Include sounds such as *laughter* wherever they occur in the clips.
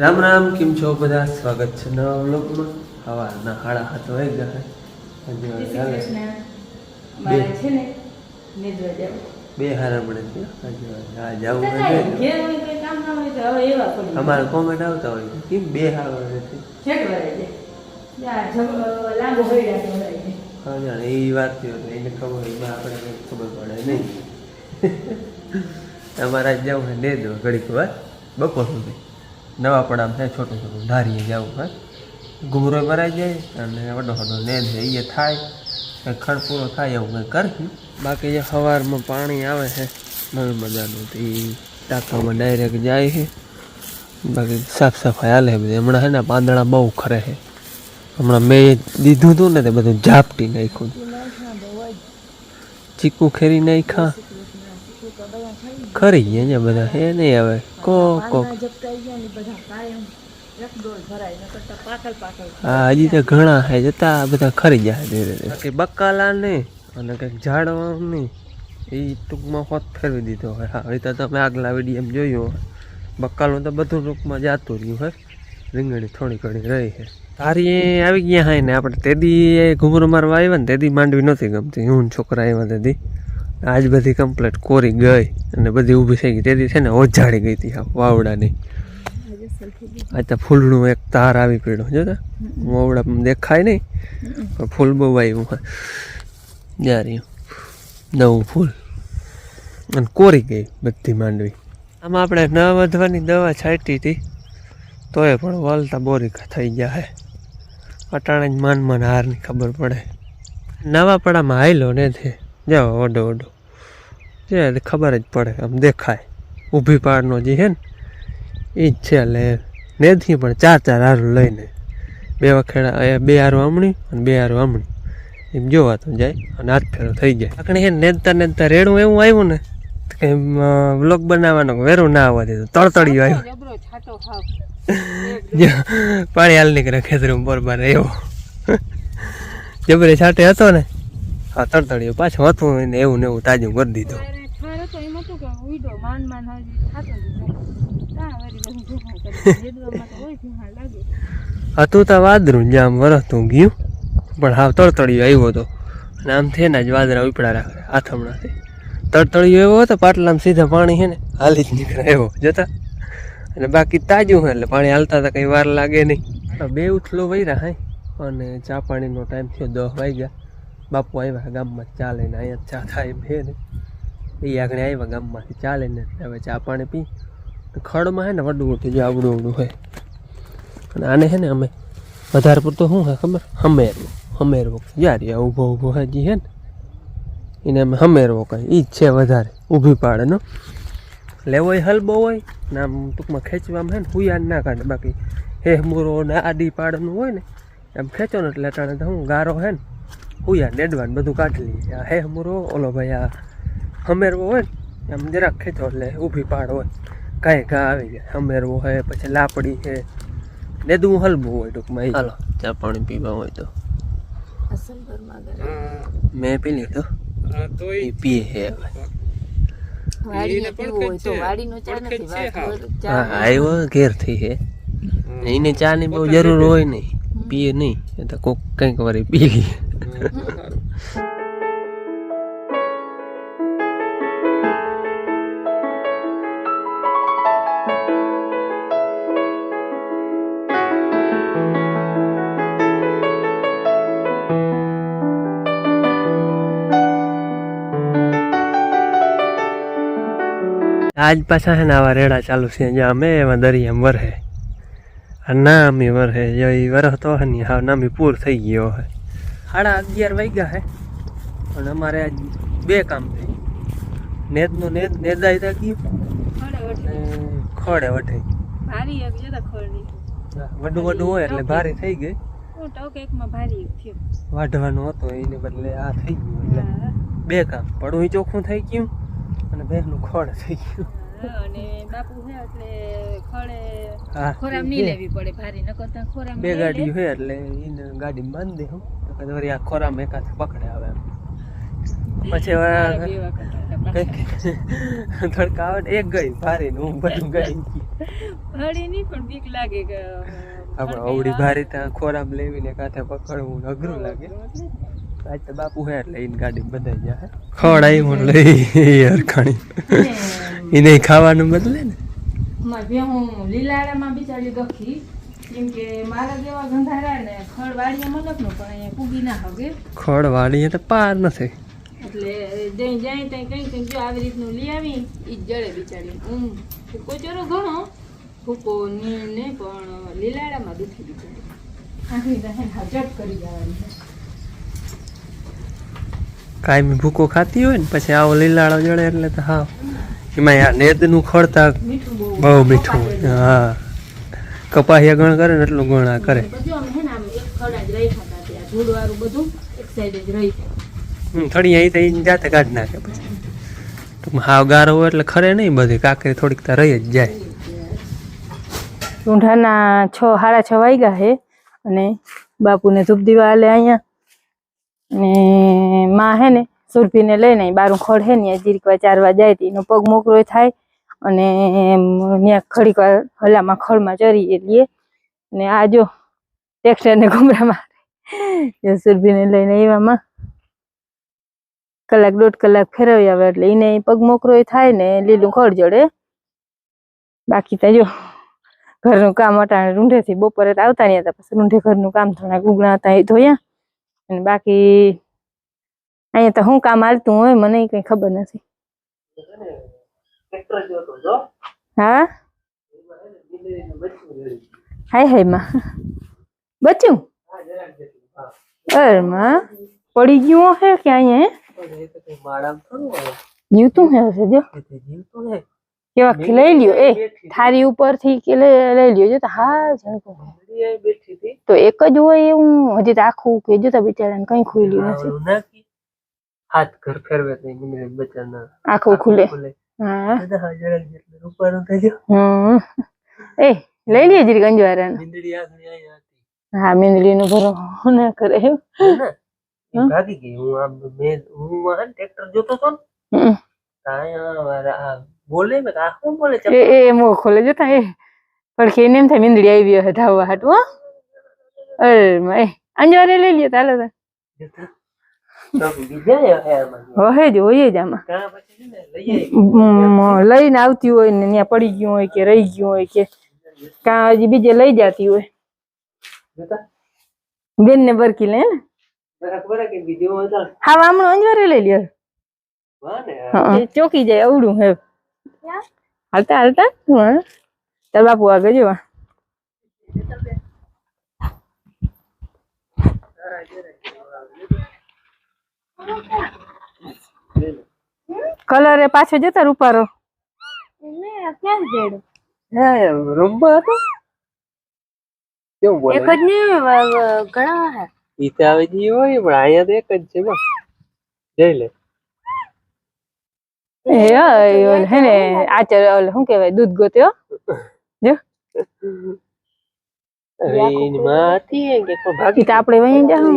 રામ રામ કેમ છો બધા? સ્વાગત છે નવા વ્લોગમાં. સવારના હાડા સાત હોય ગયા હજી વાર ચાલે છે. ને બે હારા મળે છે. હજી વાર હા. જવું હવે અમારે કોમેન્ટ આવતા હોય છે. કેમ બે હારા. હા જાણે એ વાત એને ખબર હોય એમાં આપણે ખબર પડે નહીં. *laughs* અમારે જવું છે ને દો ઘડીક વાર. બપોર સુધી. નવા પડામ થાય, છોટું છોટું ધારીએ જવું હોય ઘૂમરો ભરાઈ જાય અને વડો વડો નેન છે એ થાય ખડ પૂરો થાય એવું કંઈ કરશું. બાકી જે સવારમાં પાણી આવે છે, નવી મજાનું એ ટાંકામાં ડાયરેક્ટ જાય છે. બાકી સાફ સફાઈ હાલે બધી. હમણાં છે ને પાંદડા બહુ ખરે છે. હમણાં મેં દીધું હતું ને તે બધું ઝાપટી નાખ્યું ચીકુ ખેરી નાખ્યા. ખરી ગયા ને બધા. હે નહીં હવે? કો કો. હા હજી તો ઘણા હે જતા બધા ખરી જાય ધીરે ધીરે. બકાલા ને અને કંઈક ઝાડવા નહીં. એ ટૂંકમાં હોત ફેરવી દીધો હોય. હા એ તો તમે આગલા વીડિયો જોયું હોય. બકાલું તો બધું ટૂંકમાં જાતું રહ્યું હોય. રીંગણી થોડી ઘણી રહી છે. તારી આવી ગયા હા ને આપણે તેદી ઘૂમર મારવા આવ્યા ને તેદી માંડવી નથી ગમતી. હું છોકરા આવ્યા તેદી. આજ બધી કમ્પ્લીટ કોરી ગઈ અને બધી ઊભી થઈ ગઈ. તેથી છે ને ઓજાડી ગઈ હતી વાવડાની. આજ તો ફૂલનું એક તાર આવી પડ્યો. જો વાવડા દેખાય નહીં પણ ફૂલ બહુ આવ્યું હોય. નવું ફૂલ. અને કોરી ગઈ બધી માંડવી. આમાં આપણે ન વધવાની દવા છાંટી હતી તોય પણ વલતા બોરી થઈ ગયા હે. અટાણે જ માન માન હારની ખબર પડે. નવા પડામાં હાઈલો ને છે જાઓ ઓડો ઓડો. જે ખબર જ પડે આમ દેખાય. ઊભી પાડનો જે છે ને એ જ છે એટલે નેથી પણ ચાર ચાર હારું લઈને. બે વખેડા બે હારું આમણી અને બે હારું આમણી. એમ જોવા તો જાય અને હાથ ફેરો થઈ જાય. આપણે હે નેતા નેતા રેડું એવું આવ્યું ને કે વ્લોગ બનાવવાનો વેરું ના આવવા દીધું તળતળિયું આવ્યું. પાણી હાલ નીકળે ખેતરું બરોબર એવો જબરે છાટે હતો ને હા તડતડિયો પાછું હતું ને એવું ને એવું તાજું કરી દીધું. હતો તો વાદરું જામ વરસતું ગયું પણ હાવ તડતડિયો આવ્યો હતો અને આમ થઈને જ વાદરા ઉપડા રાખે આથમણાથી. તડતડિયો એવો હતો પાટલામાં સીધા પાણી છે ને હાલી જ નીકળે એવો જતા? અને બાકી તાજું હોય એટલે પાણી હાલતા હતા કંઈ વાર લાગે નહીં. બે ઉથલો વૈરા હાય અને ચા પાણીનો ટાઈમ થયો દસ વાગ્યા. બાપુ આવ્યા ગામમાં ચા લઈને અહીંયા ચા થાય છે ને. એ આગળ આવ્યા ગામમાંથી ચા લઈને હવે ચા પાણી પી. ખડમાં હે ને વડું મોટું જો આવડું આવડું હોય અને આને છે ને અમે વધારે પૂરતો શું હે ખબર? હમેરવો હમેરવો. યાર યા ઊભો ઊભો હે જી હે ને. એને અમે હમેરવો કહીએ. એ જ છે વધારે, ઊભી પાડેનો લેવો હલબો હોય. ને આમ ટૂંકમાં ખેંચવામાં હે ને હુયા ના કાઢે. બાકી હે, મૂરો ને આડી પાડનું હોય ને, એમ ખેંચો ને એટલે ટાણે તો હું ગારો હે ને. હુયા નેડવાનું બધું કાઢી લઈએ હે હમરો? ઓલો ભાઈ આ હમેરવો હોય ને આમ જરાક ખેંચો એટલે ઊભી પાડ હોય. કાંઈ ઘા આવી જાય. હમેરવો હોય પછી લાપડી છે નેદું હલવું હોય ટૂંકમાં એ હાલો ચા પાણી પીવા હોય તો. મેં પી લીધો એ પીએ હે હવે. વાડીએ પીવું હોય તો ચા ની હા. હે એને બહુ જરૂર હોય નહીં. પીએ નહીં. એ તો કોક કંઈક વારી પી લઈએ આજ પાછા છે ને આવા રેડા ચાલુ છે. જ્યાં અમે એમાં દરિયામાં વરહે. આ નામી વરહે. જો એ વરહતો હે ને હા નામી પૂર થઈ ગયો હે. સાડા અગિયાર વાગ્યા હે. અને અમારે આજ બે કામ થઈ નેદનો નેદ નેદાઈ તા ગયું ખડે વઠે ભારી જતા. વડું વડું હોય એટલે ભારી થઈ ગઈ. હું ટોક એકમાં ભારી થયો. વાઢવાનો હતો એને બદલે આ થઈ ગયું એટલે. બે કામ. પડવું ચોખ્ખું થઈ ગયું અને બેનું ખોડ થઈ ગયું. અને બાપુ છે એટલે ખડે ખોરામ નહીં લેવી પડે ભારી નકર ખોરામ બે ગાડી હોય એટલે એને ગાડી બાંધી દે હું. કદાચ વળી આ ખોરામાં એકાદ પકડે આવે પછી બે હવે થોડીક આવડે. એક ગઈ ભારી હું બધું ગઈ. ભારી નહીં પણ બીક લાગે કે આપણે અવડી ભારી ત્યાં ખોરામ લેવીને કાંઠે પકડવું અઘરું લાગે. આજ તો બાપુ હે એટલે એને ગાડી બધાઈ જાય ખવડાવી હું. લઈ અરખાણી એને ખાવાનું બદલે ને? મારે હું લીલાડામાં બિચારી ગખી. કેમ કે મારા જેવા ગંધારા ને ખડ વાડીએ મતલબ પણ અહીંયા પૂગી ના હગે ખોડ વાળી તો પાર નથી એટલે જઈ જાય ત્યાં કંઈ કંઈ જો આવી રીતનું લઈ આવી એ જ જડે બિચારી. હું ભૂકો ચોરો ઘણો. ભૂકો ને ને પણ લીલાડામાં દુખી બિચારી. આખી કરી જવાની છે. કાયમી ભૂકો ખાતી હોય ને પછી આવો લીલાળો જડે એટલે તો હા એમાં નેદનું ખડતા બહુ બહુ મીઠું. હા. કપાહિયા ગણ કરે ને એટલું ગણ આ કરે. પછી અમે હે ને આમ એક ખડા જ રાખ્યા હતા ત્યાં. ધૂળવાળું બધું એક સાઈડ જ રહી હમ, થોડી અહીં થઈ જાતે કાઢી નાખે પછી. હાવ ગારો હોય એટલે ખરે નહીં બધી કાકરી થોડીક તો રહી જ જાય. ઊંઢાના છ સાડા છ વાગ્યા છે અને બાપુને ધૂપ દીવા આલે અહીંયા. અને માં હે ને સુરભીને લઈને બારું ખડ હે ને જીરીક વાર ચારવા જાય એનો પગ મોકરો થાય અને ત્યાં ખડીક વાર હલામાં ખળમાં ચરી લઈએ અને આ જો ટ્રેક્ટરને ઘુમરા મારે. જો સુરભીને લઈને એવામાં કલાક દોઢ કલાક ફેરવી આવે એટલે એને પગ મોકરો થાય ને લીલું ખળ જડે. બાકી ત્યાં જો ઘરનું કામ અટાણે રૂંઢેથી બપોરે આવતા નહીં હતા, પછી રૂંઢે ઘરનું કામ થોડા ઉગણા હતા એ ધોયા. અને બાકી અહીંયા તો શું કામ હાલતું હોય મને કઈ ખબર નથી. હા હાય હાયમાં બચ્યું અરે માં પડી ગયું હે કે અહીંયા હે જીવતું હે હશે જો કેવા લઈ લ્યો એ થારી ઉપરથી કે લઈ લ્યો જો તો હા જણકો તો એક જ હોય એવું હજી તો આખું કે જો તો બિચારાને કઈ ખુલ્યું નથી હાથ ઘર ફેરવે આખું ખુલે હા. જરાક જેટલું રૂપારું થઈ હમ. એ લઈ લઈએ જરી મીંદડી આગળ હતી. હા મીંદડીનો ભરો. ના કરે એમ. ભાગી ગઈ. હું આમ મેં હું આ ટ્રેક્ટર જોતો હતો ને. હમ. તો મારા બોલે મેં કીધું, આ બોલે? એ? એ મોં ખોલે જોતા એ. પડખે એને એમ થાય મીંદડી આવી હે ધાવવા હાટું હો. અરે માં, એ અંજવારે લઈ લે તાલે તો. તો હે આમાં જ જ આમાં. લઈને આવતી હોય ને ત્યાં પડી ગયું હોય કે રહી ગયું હોય કે કાં હજી બીજે લઈ જતી હોય. બેન ને બરકી લે. હા હમણાં અંજવારે લઈ લ્યો વાહ ચોકી જાય અવડું હે. હાલતા હાલતા? તાર બાપુ આગળ કલર એ પાછો જતા રૂપારો. ક્યાં જડ્યો હે, રમવા હતો? કેવું બોલે? જ નહીં ઘણા હે. ઈ તો આવે જી હોય પણ અહીંયા તો એક જ છે બસ જઈ લે. એ ઓલ હે. ને આચર ઓલ શું કહેવાય દૂધ ગોત્યો? જો. હવે માં હતી કે ભાગી તો આપણે વહી જાહું.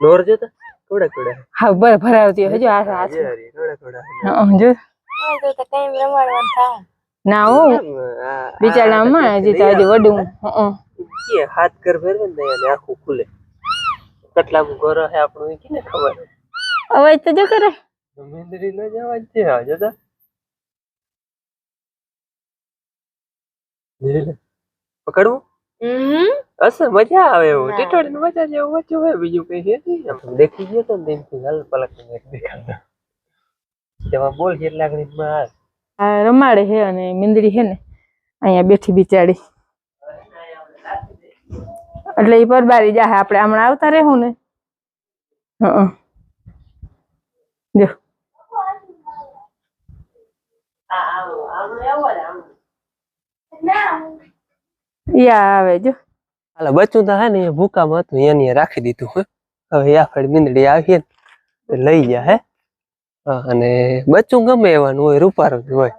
બાર જો તો? થોડા થોડા. હા બર ભરાવતી હજો જો આ આ થોડા થોડા. હા, જો. ના હો. બિચારામાં હજી તો હજી વડું. હા કે હાથ કર ફેરવે ને એને આખું ખુલે. કેટલા ગોરો હે આપણું ઈ ને ખબર અવાજ તો જો કરે મેંદરી ન જવા છે હા લે. પકડવું? અસર મજા આવે એવું. ટીટોડી મજા જેવું વચ્ચે હોય બીજું કઈ છે નહીં. દેખી ગયો તો ને તેનથી હાલ પલક ને તેમાં બોલ છે લાગણી માં આ રમાડે હે અને મીંદડી હે ને અહીંયા બેઠી બિચારી. એટલે ઈ પરબારી જાહે. આપણે હમણાં આવતા રહેવું ને? હં જો. આવે જો. હાલો બચ્ચું તો હે ને એ ભૂકામાં હતું એની એ રાખી દીધું હે હવે આ ફળ મીંદડી આવીએ ને તો લઈ જા હે. હા, અને બચ્ચું ગમે એવાનું હોય રૂપારું જ હોય.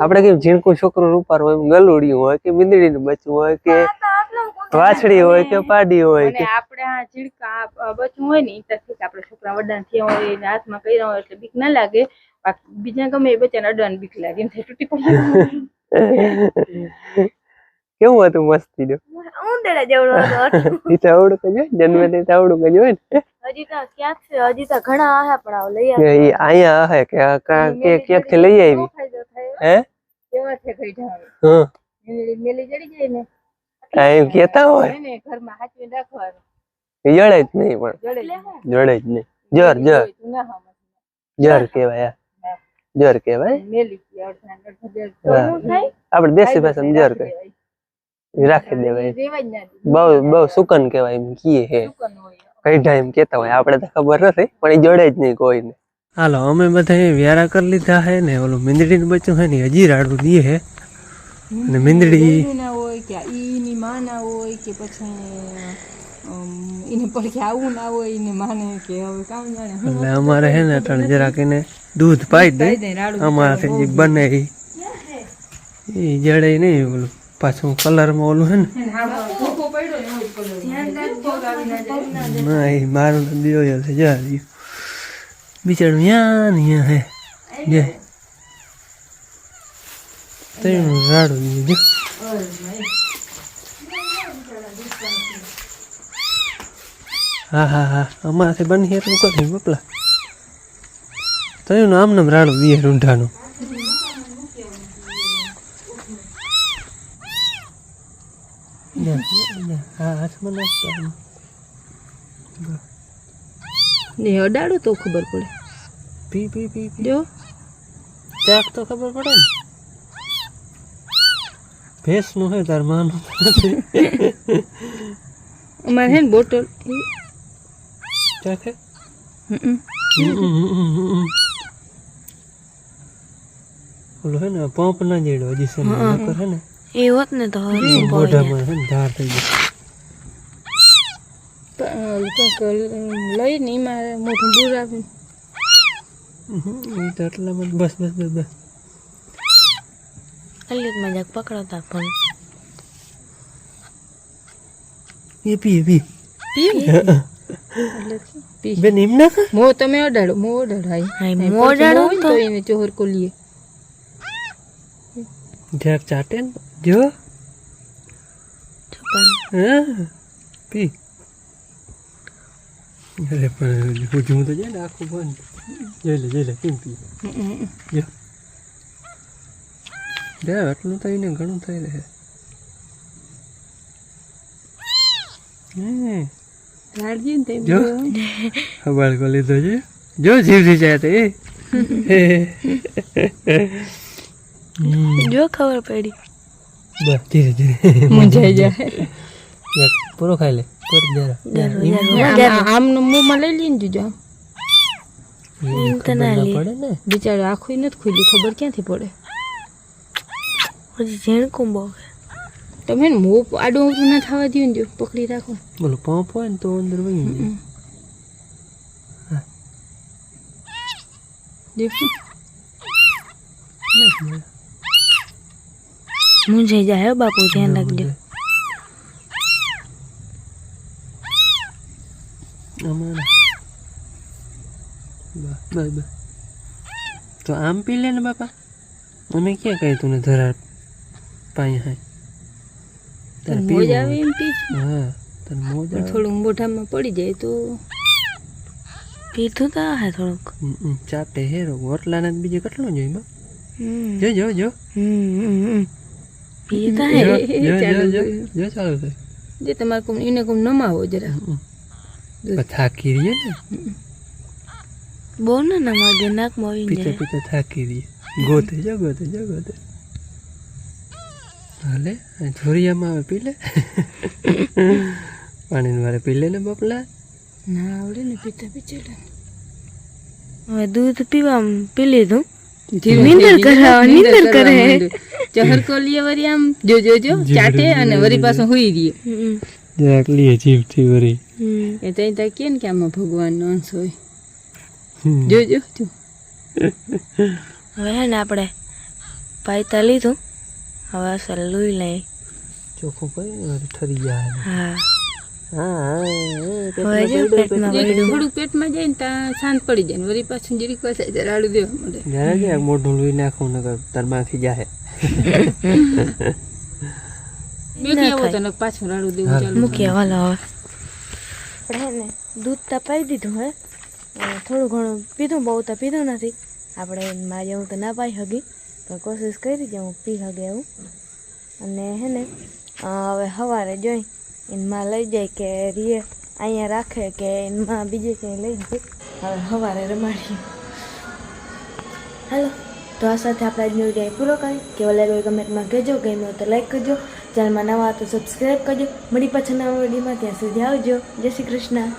આપણે કેમ ઝીણકું છોકરું રૂપારું હોય એમ ગલુડિયું હોય કે મીંદડીનું બચ્ચું હોય કે વાછડી હોય? કે પાડી હોય અને કે આપણે આ ઝીણકા આ- આ બચ્ચું હોય ને ઈ તો ઠીક આપણે છોકરા વડા થયા હોય એને હાથમાં કર્યા હોય એટલે બીક ના લાગે. બાકી બીજા ગમે એ બચ્ચાને અડવાની બીક લાગે એમ થાય તૂટી પડી. *laughs* *laughs* કેવું હતું મસ્તી નું ઉંદરડા જેવડો હતો. *laughs* ઈ તો આવડું કજો જન્મે તે તો આવડું કજો હોય ને. હજી તો ક્યાંક છે? હજી તો ઘણા આહા પણ આવ લઈ કે ઈ અહીંયા હે કે આ કા- કે ક્યાંકથી લઈ આવી? ફાયદો થાય? હે? એવા છે કઈ ઢાળ હા મેલી મેલી જડી જાય ને. આ એમ કેતા હોય? એને ઘરમાં હાચવીને રાખવાનું. ઈ જડે જ નહીં પણ. જડે જડે જ નહીં. જર જર. તું ના હમજ જર કહેવાય આ. જર કહેવાય. મેલી ગયા અડધા અડધા જડ તો હા. શું થાય? આપણે દેશી ભાષામાં જર કહે ઈ રાખી દેવાય. બહુ બહુ સુકન કહેવાય એમ કીએ હે. કઈ ટાઈમ કેતા હોય. આપણે તો ખબર નથી પણ એ જોડે જ નહીં કોઈને. હાલો અમે બધા વ્યારા કરી લીધા હે ને ઓલું મીંદડીનું બચ્ચું હે ને હજી રાડું દે હે. અને મીંદડી ના હોય કે ઈની માં ના હોય કે પછી એને પડખે આવું ના હોય એને માને કે હવે કામ જાણે. એટલે અમારે હે ને ત્રણ જરાક એને દૂધ પાઈ દે. અમારાથી જે બને એ ઈ જડે નહીં ઓલું. પાછું કલરમાં ઓલું હે ને? ને એ મારું દિયો છે, જા બિચારું યા ને યાં હે. જે તેનું રાડું જો હા હા હા. અમારાથી બની એટલું કરી, બપલા. તયું આમ નામ રાડું દિયે રૂંઢાનું જા, જા, હા હાથમાં નાખતા ને અડાડો તો ખબર પડે. પી પી પી જો. ચાક તો ખબર પડે ને. ભેંસનું હે તાર માનું અમારે હે ને બોટલ. ચાખે? ઓલો હે ને પંપ ના જેડો હજી નકર હે ને. એ હોત ને તો મોઢામાં ધાર થઈ ગઈ લઈ ને મારે મોટું દૂર આવીને તો એટલામાં બસ બસ બસ બસ. અલિયત મજાક પકડતા પણ. એ પી પી. પી? બેન એમ ના મો તમે ઓડાડો મો તો. એને ચોહર કોલીએ જરાક ચાટે ને? જો. હા. પી. અરે પણ હું હું તો જાય ને આખું બંધ. જોઈ લે જોઈ લે કેમ પી? જો. દે આટલું થઈ ને ઘણું થઈ રહે હમ રાડજી ને તેમ જો. ખબર કો લીધો છે. જો જીવથી જાય તે *laughs* જો ખબર પડી. બસ ધીરે ધીરે મુંજાઈ જાય પૂરો ખાઈ લે પૂરો જરા આમનો મોંમાં લઈ લઈને જોજો એમ તો ના પડે ને બિચારો આખું નથી ખુલ્લી ખબર ક્યાંથી પડે પછી ઝીણકું બહુ તમે ને મોં આડું ના થવા દો ને જો પકડી રાખો. બોલો પંપ હોય ને તો અંદર વહી જાય દેખો. મૂંઝાઈ જાય બાપુ ધ્યાન રાખજો તો આમ પી લે ને બાપા અમે ક્યાં કહ્યું તું ને ધરાર પાય હાય તારે મોજ આવે એમ પી હા તારે મોજ આવે થોડું મોઢામાં પડી જાય તો પીધું તા હે થોડુંક ચાટે હેરો ઓટલા ને બીજે કેટલું જોઈ બા જો જો જો હમ, હમ, પીતા જો જો ચાલુ જો થયું. જો ચાલુ થાય જે તમારે કોમ એને કોમ નમાવો જરા. થાકી રહીએ ને? બહુ ના ના માગે નાકમાં આવી પીતા જાય. પીતા થાકી રહીએ. ગોતે જો ગોતે જો ગોતે. હાલે આ ધોરિયામાં આવે પી લે. પાણી વારે પી લે ને બપલા. ના આવડે ને પીતા પીચેલા હવે દૂધ પીવા પી લીધું. નીંદર ધીરે નીંદર કરે. ચહર કોલીએ વરી આમ જો જો જો ચાટે અને વરી પાછો હુઈ રહીએ લઈએ જીભથી વરી. એ તઈ તા કે ને કે આમાં ભગવાનનો અંશ હોય. જો જો જો. હવે હે ને આપણે પાયતા લીધું. હવે અસલ લઈ લઈ. ચોખ્ખું ને ઠરી જાય હા. પેટમાં જાય ને ત્યાં શાંત પડી જાય ને વળી પાછું જીરીક દેવા મળે. મોઢું લોહી નાખું નકર તાર જાય બેટી આવો તો પાછું રાડું દેવું ચાલુ મૂકી હાલો હવે. આપણે હે ને દૂધ તપાઈ પાઈ દીધું હે. થોડું ઘણું પીધું બહુ તો પીધું નથી. આપણે મારે એવું તો ના પાઈ હગી પણ કોશિશ કરી કે હું પી હગે એવું અને હે ને હવે સવારે જોઈ એમાં લઈ જાય કે રીએ, અહીંયા રાખે કે એમાં બીજે ક્યાંય લઈ જાય. હવે સવારે રમાડીએ. હાલો, તો આ સાથે આપણે આજનો વીડિયો પૂરો કરી. કેવો લાગ્યો કમેન્ટમાં કહેજો, ગમ્યો તો લાઈક કરજો. ચેનલમાં નવા તો સબસ્ક્રાઈબ કરજો. મળી પાછા નવા વિડીયોમાં, ત્યાં સુધી આવજો. જય શ્રી કૃષ્ણ.